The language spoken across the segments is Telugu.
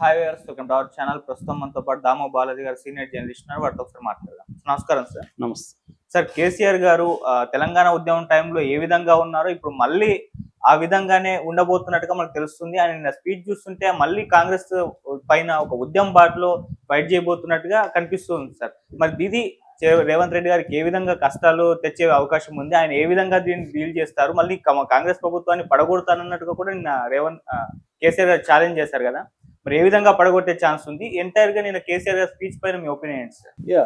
Hi viewers welcome to our channel ప్రస్తుతం మనతో పాటు దామో బాలాజీ గారు సీనియర్ జర్నలిస్ట్ ఉన్నారు. వాటితో ఒకసారి మాట్లాడదాం. నమస్కారం సార్. నమస్తే. సార్ కేసీఆర్ గారు తెలంగాణ ఉద్యమం టైంలో ఏ విధంగా ఉన్నారో ఇప్పుడు మళ్ళీ ఆ విధంగానే ఉండబోతున్నట్టుగా మనకు తెలుస్తుంది. ఆయన స్పీచ్ చూస్తుంటే మళ్ళీ కాంగ్రెస్ పైన ఒక ఉద్యమం బాటలో ఫైట్ చేయబోతున్నట్టుగా కనిపిస్తుంది సార్. మరి ఇది రేవంత్ రెడ్డి గారికి ఏ విధంగా కష్టాలు తెచ్చే అవకాశం ఉంది? ఆయన ఏ విధంగా దీన్ని డీల్ చేస్తారు? మళ్ళీ కాంగ్రెస్ ప్రభుత్వాన్ని పడగొడతానన్నట్టుగా కూడా నిన్న రేవంత్ కేసీఆర్ గారు ఛాలెంజ్ చేశారు కదా. మరి ఏ విధంగా పడగొట్టే ఛాన్స్ ఉంది? ఎంటైర్గా నేను కేసీఆర్ గారి స్పీచ్ పైన మీ ఒపీనియన్ యా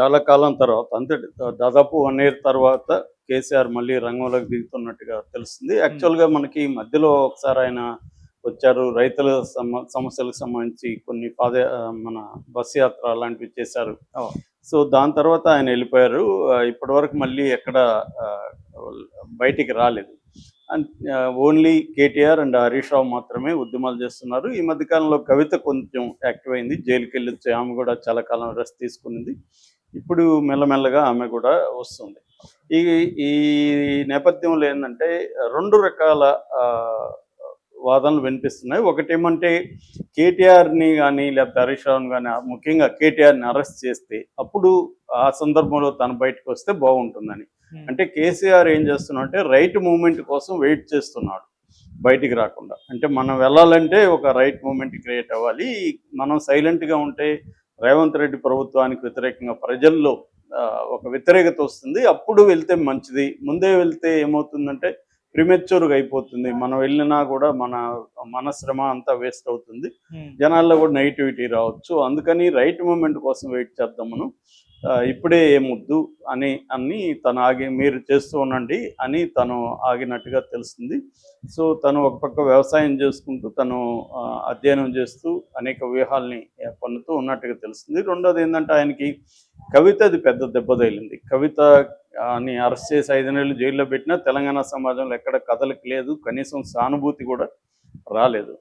చాలా కాలం తర్వాత అంతే దాదాపు వన్ ఇయర్ తర్వాత కేసీఆర్ మళ్ళీ రంగంలోకి దిగుతున్నట్టుగా తెలుస్తుంది. యాక్చువల్గా మనకి మధ్యలో ఒకసారి ఆయన వచ్చారు. రైతుల సమ సమస్యలకు సంబంధించి కొన్ని పాద మన బస్ యాత్ర అలాంటివి చేశారు. సో దాని తర్వాత ఆయన వెళ్ళిపోయారు. ఆ, ఇప్పటివరకు మళ్ళీ ఎక్కడ బయటికి రాలేదు. Only uh, KTR and Harish Rao మాత్రమే ఉద్యమాలు చేస్తున్నారు. ఈ మధ్యకాలంలో కవిత కొంచెం యాక్టివ్ అయింది. జైలుకి వెళ్ళి ఆమె కూడా చాలా కాలం రెస్ట్ తీసుకునింది. ఇప్పుడు మెల్లమెల్లగా ఆమె కూడా వస్తుంది. ఈ ఈ నేపథ్యంలో ఏంటంటే రెండు రకాల వాదనలు వినిపిస్తున్నాయి. ఒకటేమంటే కేటీఆర్ని కానీ లేకపోతే హరీష్ రావుని కానీ ముఖ్యంగా కేటీఆర్ని అరెస్ట్ చేస్తే అప్పుడు ఆ సందర్భంలో తను బయటకు వస్తే బాగుంటుందని. అంటే కేసీఆర్ ఏం చేస్తున్నాడంటే రైట్ మూమెంట్ కోసం వెయిట్ చేస్తున్నాడు బయటికి రాకుండా. అంటే మనం వెళ్ళాలంటే ఒక రైట్ మూమెంట్ క్రియేట్ అవ్వాలి. మనం సైలెంట్గా ఉంటే రేవంత్ రెడ్డి ప్రభుత్వానికి వ్యతిరేకంగా ప్రజల్లో ఒక వ్యతిరేకత వస్తుంది. అప్పుడు వెళ్తే మంచిది. ముందే వెళ్తే ఏమవుతుందంటే ప్రిమెచ్యూర్గా అయిపోతుంది. మనం వెళ్ళినా కూడా మన మన శ్రమ అంతా వేస్ట్ అవుతుంది. జనాల్లో కూడా నెగిటివిటీ రావచ్చు. అందుకని రైట్ మూమెంట్ కోసం వెయిట్ చేద్దాం మనం. ఇప్పుడే ఏమొద్దు అని అని తను ఆగి మీరు చేస్తూ ఉండండి అని తను ఆగినట్టుగా తెలుస్తుంది. సో తను ఒక పక్క వ్యవసాయం చేసుకుంటూ తను అధ్యయనం చేస్తూ అనేక వ్యూహాల్ని ఆ, పన్నుతూ ఉన్నట్టుగా తెలుస్తుంది. రెండోది ఏంటంటే ఆయనకి కవిత అది పెద్ద దెబ్బ తగిలింది. కవిత అని అరెస్ట్ చేసి ఐదు నెలలు జైల్లో పెట్టినా తెలంగాణ సమాజంలో ఎక్కడ కథలకు లేదు. కనీసం సానుభూతి కూడా రాలేదు.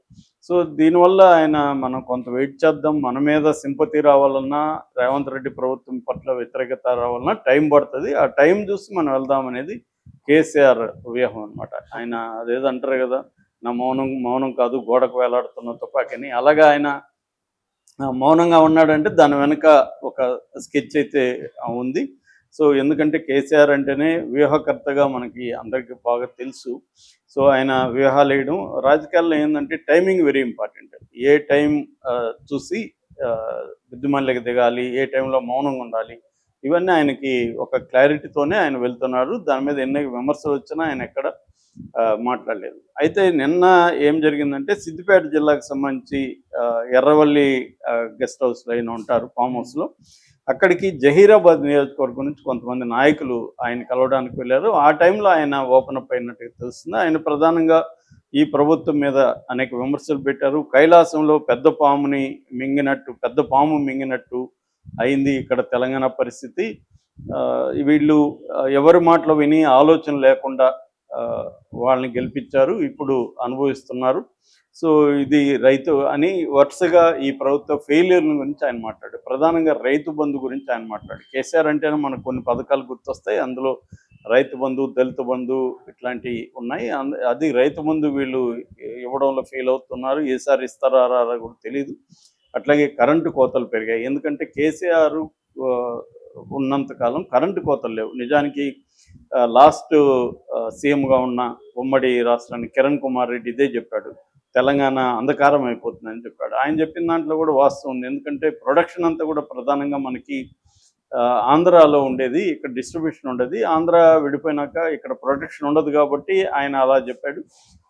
సో దీనివల్ల ఆయన మనం కొంత వెయిట్ చేద్దాం మన మీద సింపతి రావాలన్నా రేవంత్ రెడ్డి ప్రభుత్వం పట్ల వ్యతిరేకత రావాలన్నా టైం పడుతుంది. ఆ టైం చూసి మనం వెళ్దాం అనేది కేసీఆర్ వ్యూహం అనమాట ఆయన అదేదో అంటారు కదా నా మౌనం మౌనం కాదు గోడకు వేలాడుతున్న తుపాకీని. అలాగా ఆయన మౌనంగా ఉన్నాడంటే దాని వెనుక ఒక స్కెచ్ అయితే ఉంది. సో ఎందుకంటే కేసీఆర్ అంటేనే వ్యూహకర్తగా మనకి అందరికీ బాగా తెలుసు. సో ఆయన వ్యూహాలు వేయడం రాజకీయాల్లో ఏంటంటే టైమింగ్ వెరీ ఇంపార్టెంట్. ఏ టైం చూసి ఆ, దిగాలి ఏ టైంలో మౌనంగా ఉండాలి ఇవన్నీ ఆయనకి ఒక క్లారిటీతోనే ఆయన వెళ్తున్నారు. దాని మీద ఎన్ని విమర్శలు వచ్చినా ఆయన ఎక్కడ మాట్లాడలేదు. అయితే నిన్న ఏం జరిగిందంటే సిద్దిపేట జిల్లాకు సంబంధించి ఎర్రవల్లి గెస్ట్ హౌస్లో ఆయన ఉంటారు ఫామ్ హౌస్లో. అక్కడికి జహీరాబాద్ నియోజకవర్గం నుంచి కొంతమంది నాయకులు ఆయన కలవడానికి వెళ్ళారు. ఆ టైంలో ఆయన ఓపెన్ అప్ అయినట్టుగా తెలుస్తుంది. ఆయన ప్రధానంగా ఈ ప్రభుత్వం మీద అనేక విమర్శలు పెట్టారు. కైలాసంలో పెద్ద పాముని మింగినట్టు పెద్ద పాము మింగినట్టు అయింది ఇక్కడ తెలంగాణ పరిస్థితి. ఆ, వీళ్ళు ఎవరి మాటలు విని ఆలోచన లేకుండా వాళ్ళని గెలిపించారు. ఇప్పుడు అనుభవిస్తున్నారు. సో ఇది రైతు అని వరుసగా ఈ ప్రభుత్వ ఫెయిలియర్ గురించి ఆయన మాట్లాడు ప్రధానంగా రైతు బంధు గురించి ఆయన మాట్లాడు కేసీఆర్ అంటేనే మనకు కొన్ని పథకాలు గుర్తొస్తాయి. అందులో రైతు బంధు దళిత బంధు ఇట్లాంటివి ఉన్నాయి. అది రైతు బంధు వీళ్ళు ఇవ్వడంలో ఫెయిల్ అవుతున్నారు. ఏసారి ఇస్తారా రారా కూడా తెలియదు అట్లాగే కరెంటు కోతలు పెరిగాయి. ఎందుకంటే కేసీఆర్ ఉన్నంతకాలం ఉన్నంత కాలం కరెంటు కోతలు లేవు. నిజానికి లాస్ట్ సీఎంగా ఉన్న ఉమ్మడి రాష్ట్రానికి కిరణ్ కుమార్ రెడ్డి ఇదే చెప్పాడు. తెలంగాణ అంధకారం అయిపోతుందని చెప్పాడు. ఆయన చెప్పిన దాంట్లో కూడా వాస్తవం ఉంది. ఎందుకంటే ప్రొడక్షన్ అంతా కూడా ప్రధానంగా మనకి ఆ, ఆంధ్రాలో ఉండేది ఇక్కడ డిస్ట్రిబ్యూషన్ ఉండేది. ఆంధ్ర విడిపోయినాక ఇక్కడ ప్రొడక్షన్ ఉండదు కాబట్టి ఆయన అలా చెప్పాడు.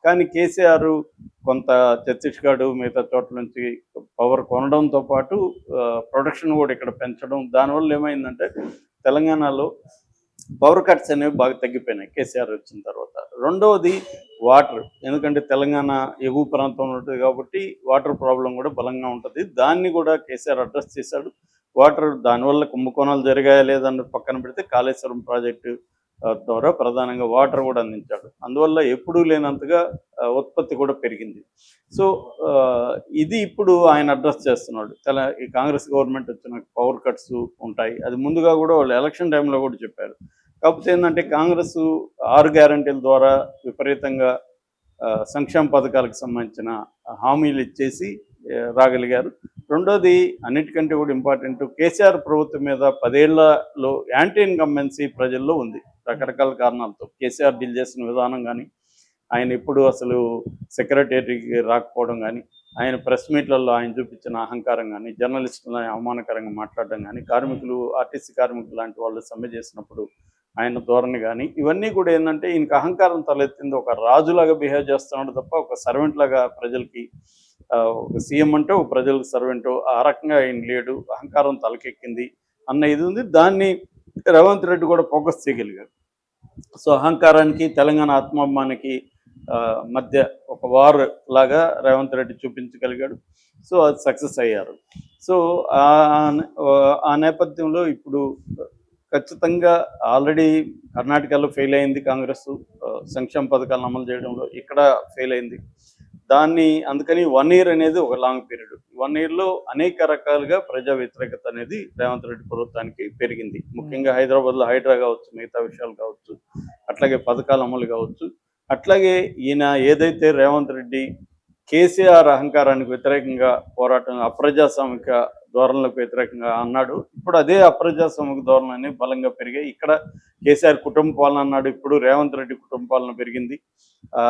కానీ కేసీఆర్ కొంత ఛత్తీస్గఢ్ మిగతా చోట్ల నుంచి పవర్ కొనడంతో పాటు ప్రొడక్షన్ కూడా ఇక్కడ పెంచడం దానివల్ల ఏమైందంటే తెలంగాణలో పవర్ కట్స్ అనేవి బాగా తగ్గిపోయినాయి కేసీఆర్ వచ్చిన తర్వాత. రెండవది వాటర్ ఎందుకంటే తెలంగాణ ఎగువ ప్రాంతం ఉంటుంది కాబట్టి వాటర్ ప్రాబ్లం కూడా బలంగా ఉంటుంది. దాన్ని కూడా కేసీఆర్ అడ్రస్ చేశాడు. వాటర్ దానివల్ల కుంభకోణాలు జరిగాయా లేదన్న పక్కన పెడితే కాళేశ్వరం ప్రాజెక్టు ద్వారా ప్రధానంగా వాటర్ కూడా అందించాడు. అందువల్ల ఎప్పుడూ లేనంతగా ఉత్పత్తి కూడా పెరిగింది. సో ఇది ఇప్పుడు ఆయన అడ్రస్ చేస్తున్నాడు. తెల ఈ కాంగ్రెస్ గవర్నమెంట్ వచ్చిన పవర్ కట్స్ ఉంటాయి. అది ముందుగా కూడా వాళ్ళు ఎలక్షన్ టైంలో కూడా చెప్పారు. కాకపోతే ఏంటంటే కాంగ్రెస్ ఆరు గ్యారంటీల ద్వారా విపరీతంగా సంక్షేమ పథకాలకు సంబంధించిన హామీలు ఇచ్చేసి రాగలిగారు. రెండోది అన్నిటికంటే కూడా ఇంపార్టెంట్ కేసీఆర్ ప్రభుత్వం మీద పదేళ్ళలో యాంటీ ఇన్కంబెన్సీ ప్రజల్లో ఉంది. రకరకాల కారణాలతో కేసీఆర్ డీల్ చేసిన విధానం కానీ ఆయన ఇప్పుడు అసలు సెక్రటరీకి రాకపోవడం కానీ ఆయన ప్రెస్ మీట్లలో ఆయన చూపించిన అహంకారం కానీ జర్నలిస్టులను అవమానకరంగా మాట్లాడడం కానీ కార్మికులు ఆర్టీసీ కార్మికులు లాంటి వాళ్ళు సమ్మె చేసినప్పుడు ఆయన ధోరణి కానీ ఇవన్నీ కూడా ఏంటంటే ఈయనకి అహంకారం తలెత్తింది. ఒక రాజులాగా బిహేవ్ చేస్తున్నాడు తప్ప ఒక సర్వెంట్ లాగా ప్రజలకి ఆ, ఒక సీఎం అంటే ఒక ప్రజలకు సర్వెంట్ ఆ రకంగా ఆయన లేడు. అహంకారం తలకెక్కింది అన్న ఇది ఉంది. దాన్ని రేవంత్ రెడ్డి కూడా ఫోకస్ చేయగలిగాడు సో అహంకారానికి తెలంగాణ ఆత్మాభిమానికి మధ్య ఒక వార్ లాగా రేవంత్ రెడ్డి చూపించగలిగాడు. సో అది సక్సెస్ అయ్యారు. సో ఆ- ఆ నేపథ్యంలో ఇప్పుడు ఖచ్చితంగా ఆల్రెడీ కర్ణాటకలో ఫెయిల్ అయింది కాంగ్రెస్ సంక్షేమ పథకాలను అమలు చేయడంలో ఇక్కడ ఫెయిల్ అయింది. దాన్ని అందుకని వన్ ఇయర్ అనేది ఒక లాంగ్ పీరియడ్. వన్ ఇయర్లో అనేక రకాలుగా ప్రజా వ్యతిరేకత అనేది రేవంత్ రెడ్డి ప్రభుత్వానికి పెరిగింది. ముఖ్యంగా హైదరాబాద్లో హైడ్రా కావచ్చు మిగతా విషయాలు కావచ్చు అట్లాగే పథకాల అమలు కావచ్చు. అట్లాగే ఈయన ఏదైతే రేవంత్ రెడ్డి కేసీఆర్ అహంకారానికి వ్యతిరేకంగా పోరాటం అప్రజాస్వామిక ధోరణులకు వ్యతిరేకంగా అన్నాడు. ఇప్పుడు అదే అప్రజాస్వామిక ధోరణి బలంగా పెరిగాయి ఇక్కడ కేసీఆర్ కుటుంబ పాలన అన్నాడు. ఇప్పుడు రేవంత్ రెడ్డి కుటుంబ పాలన పెరిగింది. ఆ,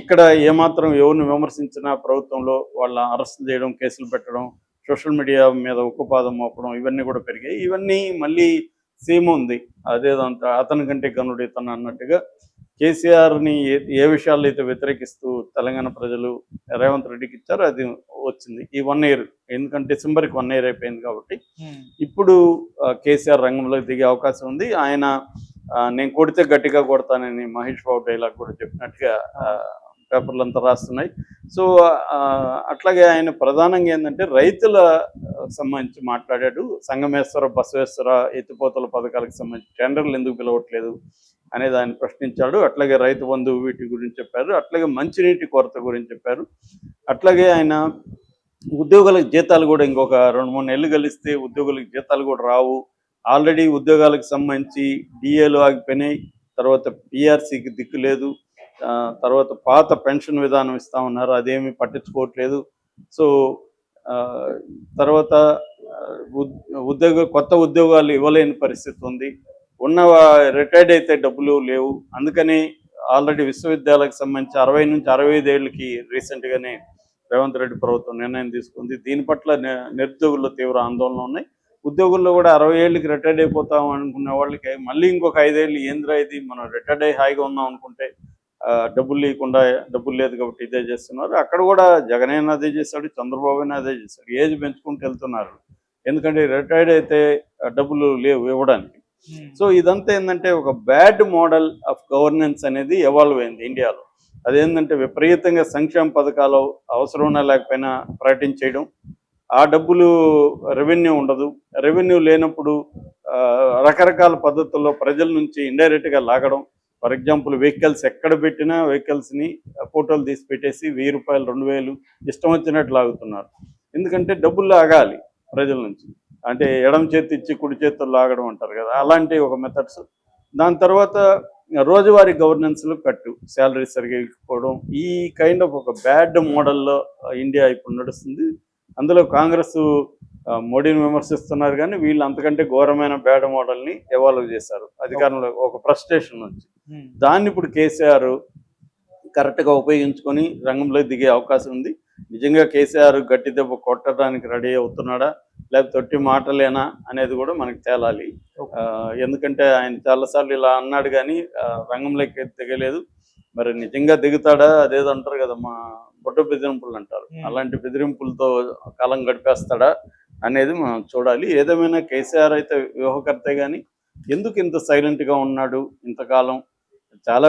ఇక్కడ ఏమాత్రం ఎవరిని విమర్శించినా ప్రభుత్వంలో వాళ్ళ అరెస్ట్ చేయడం కేసులు పెట్టడం సోషల్ మీడియా మీద ఉక్కుపాదం మోపడం ఇవన్నీ కూడా పెరిగాయి. ఇవన్నీ మళ్ళీ సీమ ఉంది. అదేదంతా అతని కంటే గనుడు ఇతను అన్నట్టుగా కేసీఆర్ని ఏ ఏ విషయాల్లో అయితే వ్యతిరేకిస్తూ తెలంగాణ ప్రజలు రేవంత్ రెడ్డికి ఇచ్చారో అది వచ్చింది ఈ వన్ ఇయర్. ఎందుకంటే డిసెంబర్కి వన్ ఇయర్ అయిపోయింది కాబట్టి. ఇప్పుడు కేసీఆర్ రంగంలోకి దిగే అవకాశం ఉంది. ఆయన నేను కొడితే గట్టిగా కొడతానని మహేష్ బాబు డైలాగ్ కూడా చెప్పినట్టుగా పేపర్లు అంతా రాస్తున్నాయి. సో ఆ, అట్లాగే ఆయన ప్రధానంగా ఏంటంటే రైతుల సంబంధించి మాట్లాడాడు. సంగమేశ్వర బసవేశ్వర ఎత్తిపోతల పథకాలకు సంబంధించి టెండర్లు ఎందుకు పిలవట్లేదు అనేది ఆయన ప్రశ్నించాడు. అట్లాగే రైతు బంధువు వీటి గురించి చెప్పారు. అట్లాగే మంచినీటి కొరత గురించి చెప్పారు. అట్లాగే ఆయన ఉద్యోగులకు జీతాలు కూడా ఇంకొక రెండు మూడు నెలలు కలిస్తే ఉద్యోగులకు జీతాలు కూడా రావు. ఆల్రెడీ ఉద్యోగాలకు సంబంధించి డిఏలు ఆగిపోయినాయి. తర్వాత పిఆర్సీకి దిక్కు లేదు. తర్వాత పాత పెన్షన్ విధానం ఇస్తా ఉన్నారు అదేమి పట్టించుకోవట్లేదు. సో తర్వాత ఉద్యోగ కొత్త ఉద్యోగాలు ఇవ్వలేని పరిస్థితి ఉంది. ఉన్న రిటైర్డ్ అయితే డబ్బులు లేవు. అందుకని ఆల్రెడీ విశ్వవిద్యాలయాలకు సంబంధించి అరవై నుంచి అరవై ఐదు ఏళ్ళకి రీసెంట్గానే రేవంత్ రెడ్డి ప్రభుత్వం నిర్ణయం తీసుకుంది. దీని పట్ల నిరుద్యోగుల్లో తీవ్ర ఆందోళన ఉన్నాయి. ఉద్యోగుల్లో కూడా అరవై ఏళ్ళకి రిటైర్డ్ అయిపోతాం అనుకునే వాళ్ళకి మళ్ళీ ఇంకొక ఐదేళ్ళు ఏంద్రా ఇది? మనం రిటైర్డ్ అయ్యి హాయిగా ఉన్నాం అనుకుంటే డబ్బులు లేకుండా డబ్బులు లేదు కాబట్టి ఇదే చేస్తున్నారు. అక్కడ కూడా జగన్ అయినా అదే చేశాడు చంద్రబాబు అయినా అదే చేశాడు. ఏజ్ పెంచుకుంటూ వెళ్తున్నారు. ఎందుకంటే రిటైర్డ్ అయితే డబ్బులు లేవు ఇవ్వడానికి. సో ఇదంతా ఏంటంటే ఒక బ్యాడ్ మోడల్ ఆఫ్ గవర్నెన్స్ అనేది ఎవాల్వ్ అయింది ఇండియాలో. అదేంటంటే విపరీతంగా సంక్షేమ పథకాలు అవసరం ఉన్నా లేకపోయినా ప్రకటించేయడం. ఆ డబ్బులు రెవెన్యూ ఉండదు. రెవెన్యూ లేనప్పుడు రకరకాల పద్ధతుల్లో ప్రజల నుంచి ఇండైరెక్ట్గా లాగడం. ఫర్ ఎగ్జాంపుల్ వెహికల్స్ ఎక్కడ పెట్టినా వెహికల్స్ని ఫోటోలు తీసి పెట్టేసి వెయ్యి రూపాయలు రెండు వేలు ఇష్టం వచ్చినట్టు లాగుతున్నారు. ఎందుకంటే డబ్బులు లాగాలి ప్రజల నుంచి. అంటే ఎడమ చేతి ఇచ్చి కుడి చేతులు లాగడం అంటారు కదా అలాంటి ఒక మెథడ్స్ దాని తర్వాత రోజువారీ గవర్నెన్స్లో కట్టు శాలరీ సరిగ్గా ఇవ్వకపోవడం. ఈ కైండ్ ఆఫ్ ఒక బ్యాడ్ మోడల్లో ఇండియా ఇప్పుడు నడుస్తుంది. అందులో కాంగ్రెస్ మోడీని విమర్శిస్తున్నారు కానీ వీళ్ళు అంతకంటే ఘోరమైన బ్యాడ్ మోడల్ని ఎవాల్వ్ చేశారు. అధికారంలో ఒక ఫ్రస్ట్రేషన్ నుంచి. దాన్ని ఇప్పుడు కేసీఆర్ కరెక్ట్గా ఉపయోగించుకొని రంగంలో దిగే అవకాశం ఉంది. నిజంగా కేసీఆర్ గట్టి దెబ్బ కొట్టడానికి రెడీ అవుతున్నాడా? లేకపోతే తొట్టి మాటలేనా? అనేది కూడా మనకు తేలాలి. ఎందుకంటే ఆయన చాలాసార్లు ఇలా అన్నాడు కానీ రంగంలోకి దిగలేదు. మరి నిజంగా దిగుతాడా? అదేదో అంటారు కదా మా బుట్ట బెదిరింపులు అంటారు. అలాంటి బెదిరింపులతో కాలం గడిపేస్తాడా అనేది మనం చూడాలి. ఏదేమైనా కేసీఆర్ అయితే వ్యూహకర్తే కానీ ఎందుకు ఇంత సైలెంట్గా ఉన్నాడు ఇంతకాలం? చాలా